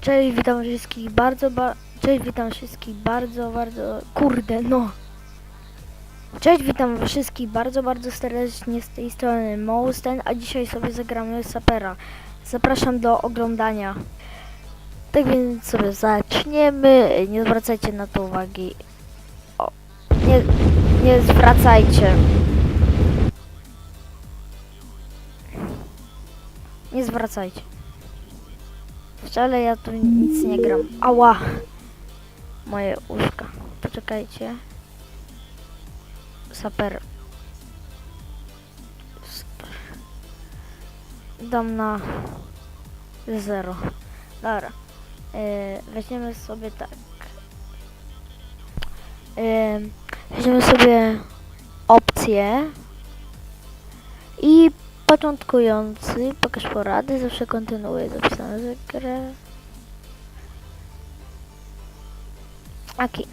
Cześć, witam wszystkich bardzo, ba... Cześć, witam wszystkich bardzo, bardzo... Kurde, no. Cześć, witam wszystkich bardzo, bardzo serdecznie z tej strony Mousten, a dzisiaj sobie zagramy Sapera. Zapraszam do oglądania. Tak więc sobie zaczniemy. Nie zwracajcie na to uwagi. O, nie, nie zwracajcie. Nie zwracajcie. Wcale ja tu nic nie gram. Ała! Moje uszka. Poczekajcie. Saper. Super. Dam na zero. Dobra. Yy, weźmiemy sobie tak. Yy, weźmiemy sobie opcję i początkujący, pokaż porady, zawsze kontynuuję zapisane za grę. Aki.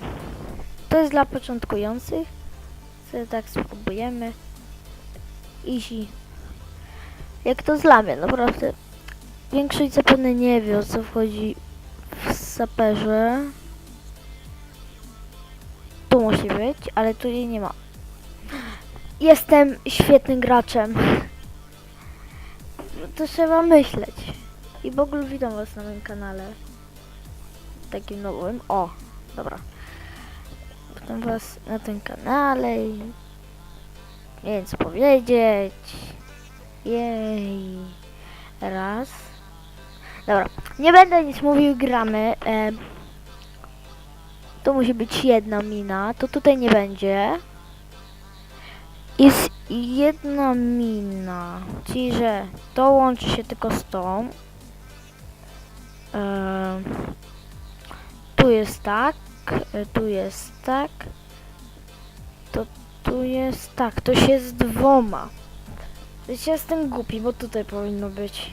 To jest dla początkujących. Sobie tak spróbujemy. Easy. Jak to dla mnie, naprawdę. Większość zapewne nie wie o co wchodzi w saperze. Tu musi być, ale tu jej nie ma. Jestem świetnym graczem. To trzeba myśleć. I w ogóle witam was na moim kanale. Takim nowym. O, dobra. Witam was na tym kanale i nie wiem co powiedzieć. Jej. Raz. Dobra. Nie będę nic mówił, gramy. E, to musi być jedna mina. To tutaj nie będzie. Jest jedna mina, czyli że to łączy się tylko z tą. Tu jest tak, e, tu jest tak, to tu jest tak, to się z dwoma. Wiecie, jestem głupi, bo tutaj powinno być.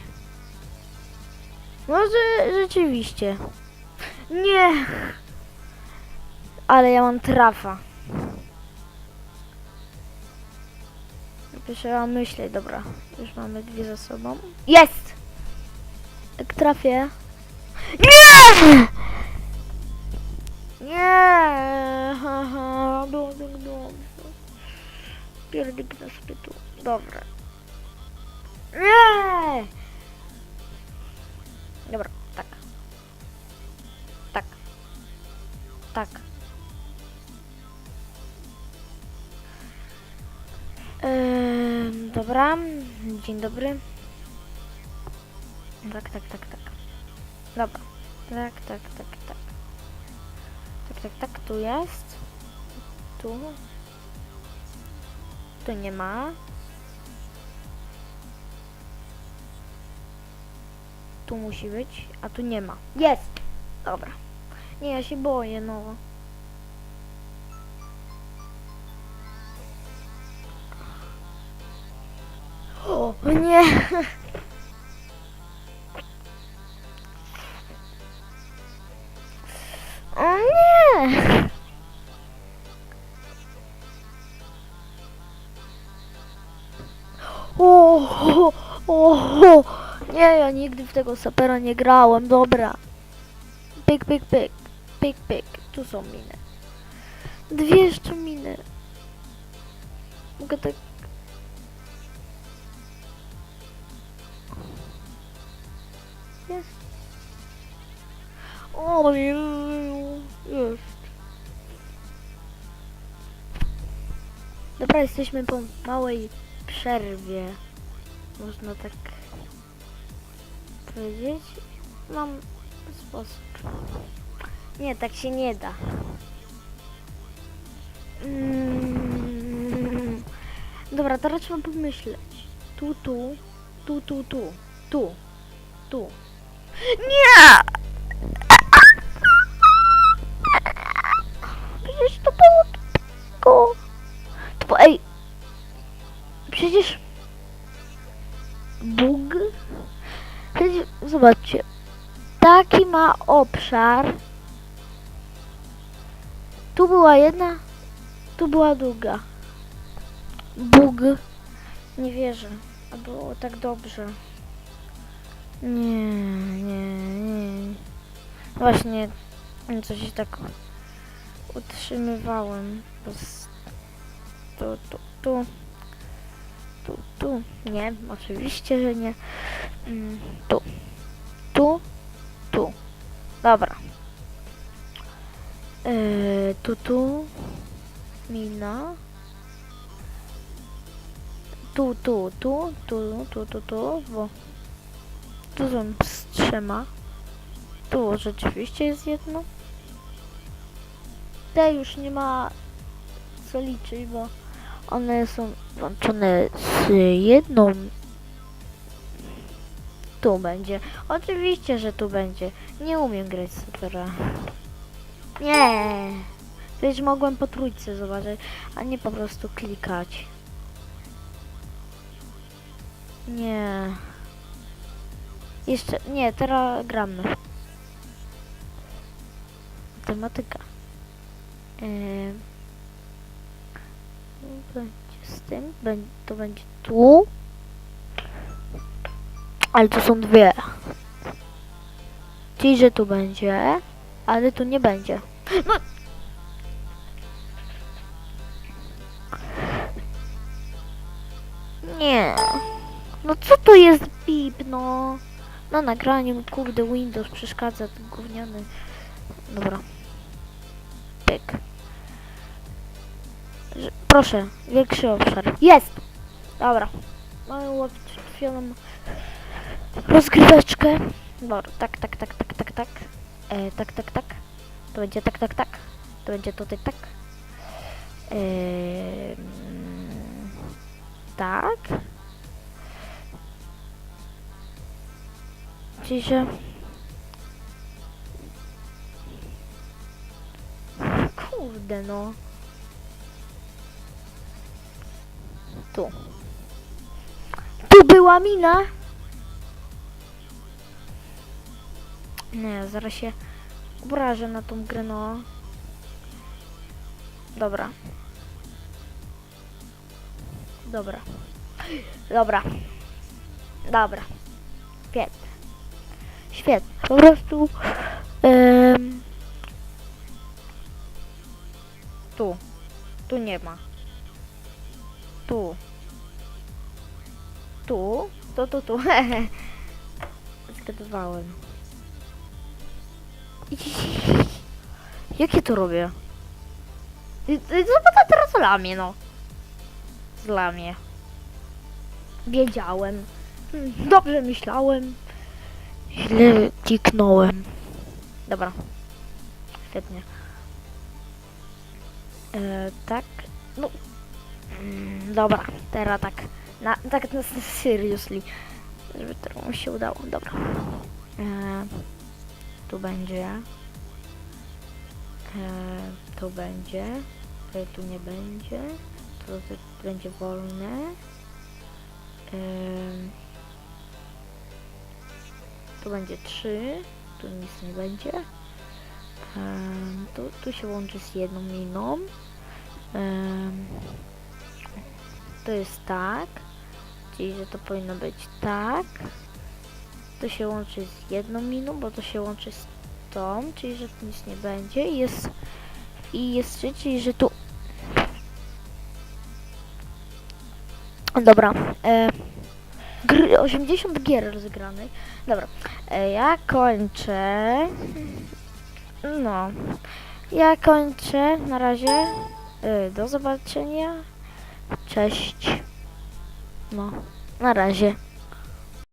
Może rzeczywiście. Nie! Ale ja mam trafa. Trzeba myśleć, dobra. Już mamy dwie za sobą. Jest! Jak trafię. Nie! Nie! Haha, było tak dobrze. Pierdyknę sobie tu. Dobra. Nie! Dobra, tak. Tak. Tak. Dobra, dzień dobry. Tak, tak, tak, tak. Dobra. Tak, tak, tak, tak. Tak, tak, tak, tu jest. Tu. Tu nie ma. Tu musi być, a tu nie ma. Jest! Dobra. Nie, ja się boję, no. O nie! O nie! O, o, o, nie, ja nigdy w tego sapera nie grałem, dobra. Pyk, pyk, pyk, pyk, pyk, tu są miny. Dwie jeszcze miny. Mogę tak Jest. O, jest. Dobra, jesteśmy po małej przerwie. Można tak powiedzieć. Mam sposób. Nie, tak się nie da. Mm. Dobra, teraz trzeba pomyśleć. Tu, tu, tu, tu, tu, tu, tu. Nie! Przecież to było tylko... To, ej! Przecież... Bóg... Przecież, zobaczcie. Taki ma obszar. Tu była jedna, tu była druga. Bóg. Nie wierzę. A było tak dobrze. Nie, nie, nie. Właśnie coś tak utrzymywałem. Tu, tu, tu. Tu, tu. Nie, oczywiście, że nie. Mm, Tu. Tu. Tu. Dobra. Yy, tu, tu. Mina. Tu, tu, tu, tu, tu, tu, tu, bo tu są z trzema. Tu rzeczywiście jest jedno. Te już nie ma co liczyć, bo one są włączone z jedną. Tu będzie. Oczywiście, że tu będzie. Nie umiem grać z. Nie. Przecież mogłem po trójce zobaczyć, a nie po prostu klikać. Nie. Jeszcze, nie, teraz gramy. Tematyka. Eee, będzie z tym, to będzie tu. Ale to są dwie. Czyli, że tu będzie, ale tu nie będzie. No. Nie. No co to jest pip, no? Na nagraniu, kurde, Windows przeszkadza, gówniany. Dobra. Pyk. Że- Proszę, większy obszar. Jest! Dobra. Mamy ułatwioną rozgryweczkę. Dobra, tak, tak, tak, tak, tak, tak. E, tak, tak, tak. To będzie tak, tak, tak. To będzie tutaj tak. E, mm, tak. Czyli, że... Kurde no. Tu. Tu była mina! Nie, zaraz się obrażę na tą grę, no. Dobra. Dobra. Dobra. Dobra. Świetnie. Świetnie. Po prostu... em, tu. Tu nie ma. Tu. Tu. Tu, tu, tu. Zgadywałem. Jak ja to robię? Zobacz teraz lamię, no. Z lamię. Wiedziałem. Hmm, Dobrze myślałem. Źle kliknąłem. Dobra. Świetnie. E, tak. No. Mm, dobra, teraz tak. Na, tak na seriously. Żeby to się udało. Dobra. E, tu będzie. E, tu będzie. E, tu nie będzie. Tu, tu będzie wolne. Em, tu będzie 3, tu nic nie będzie. Em, tu, tu się łączy z jedną miną. Em, to jest tak, czyli że to powinno być tak. To się łączy z jedną miną, bo to się łączy z tą, czyli że tu nic nie będzie. I jest, i jest 3, czyli że tu... Dobra. E, gry, 80 gier rozegranych. Dobra. E, ja kończę. No. Ja kończę. Na razie. E, do zobaczenia. Cześć. No. Na razie.